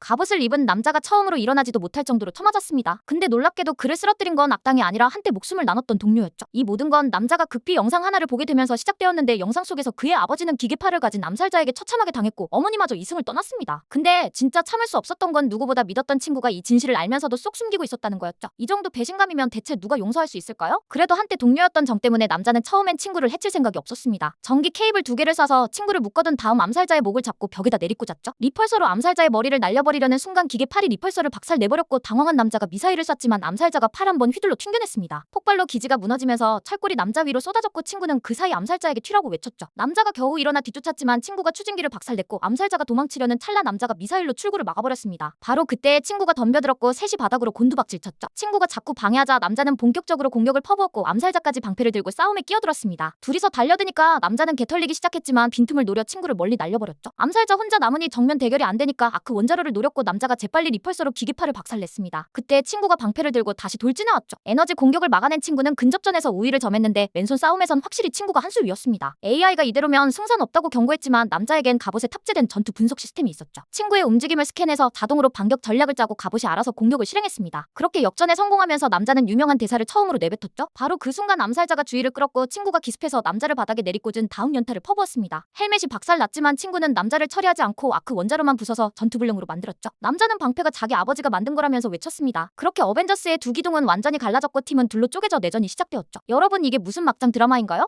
갑옷을 입은 남자가 처음으로 일어나지도 못할 정도로 쳐맞았습니다. 근데 놀랍게도 그를 쓰러뜨린 건 악당이 아니라 한때 목숨을 나눴던 동료였죠. 이 모든 건 남자가 급히 영상 하나를 보게 되면서 시작되었는데 영상 속에서 그의 아버지는 기계팔을 가진 암살자에게 처참하게 당했고 어머니마저 이승을 떠났습니다. 근데 진짜 참을 수 없었던 건 누구보다 믿었던 친구가 이 진실을 알면서도 쏙 숨기고 있었다는 거였죠. 이 정도 배신감이면 대체 누가 용서할 수 있을까요? 그래도 한때 동료였던 정 때문에 남자는 처음엔 친구를 해칠 생각이 없었습니다. 전기 케이블 두 개를 쏴서 친구를 묶어둔 다음 암살자의 목을 잡고 벽에다 내리꽂았죠. 리펄서로 암살자의 머리를 날려버 리려는 순간 기계 팔이 리펄서를 박살 내버렸고 당황한 남자가 미사일을 쐈지만 암살자가 팔 한 번 휘둘러 튕겨냈습니다. 폭발로 기지가 무너지면서 철골이 남자 위로 쏟아졌고 친구는 그 사이 암살자에게 튀라고 외쳤죠. 남자가 겨우 일어나 뒤쫓았지만 친구가 추진기를 박살냈고 암살자가 도망치려는 찰나 남자가 미사일로 출구를 막아버렸습니다. 바로 그때 친구가 덤벼들었고 셋이 바닥으로 곤두박질 쳤죠. 친구가 자꾸 방해하자 남자는 본격적으로 공격을 퍼부었고 암살자까지 방패를 들고 싸움에 끼어들었습니다. 둘이서 달려드니까 남자는 개털리기 시작했지만 빈틈을 노려 친구를 멀리 날려버렸죠. 암살자 혼자 남으니 정면 대결이 안 되니까 아크 원자로를 노렸고 남자가 재빨리 리펄서로 기계팔을 박살냈습니다. 그때 친구가 방패를 들고 다시 돌진해 왔죠. 에너지 공격을 막아낸 친구는 근접전에서 우위를 점했는데 왼손 싸움에선 확실히 친구가 한 수 위였습니다. AI가 이대로면 승산 없다고 경고했지만 남자에겐 갑옷에 탑재된 전투 분석 시스템이 있었죠. 친구의 움직임을 스캔해서 자동으로 반격 전략을 짜고 갑옷이 알아서 공격을 실행했습니다. 그렇게 역전에 성공하면서 남자는 유명한 대사를 처음으로 내뱉었죠. 바로 그 순간 암살자가 주의를 끌었고 친구가 기습해서 남자를 바닥에 내리꽂은 다음 연타를 퍼부었습니다. 헬멧이 박살났지만 친구는 남자를 처리하지 않고 아크 원자로만 부숴서 전투불능으로 만들었 죠. 남자는 방패가 자기 아버지가 만든 거라면서 외쳤습니다. 그렇게 어벤져스의 두 기둥은 완전히 갈라졌고 팀은 둘로 쪼개져 내전이 시작되었죠. 여러분 이게 무슨 막장 드라마인가요?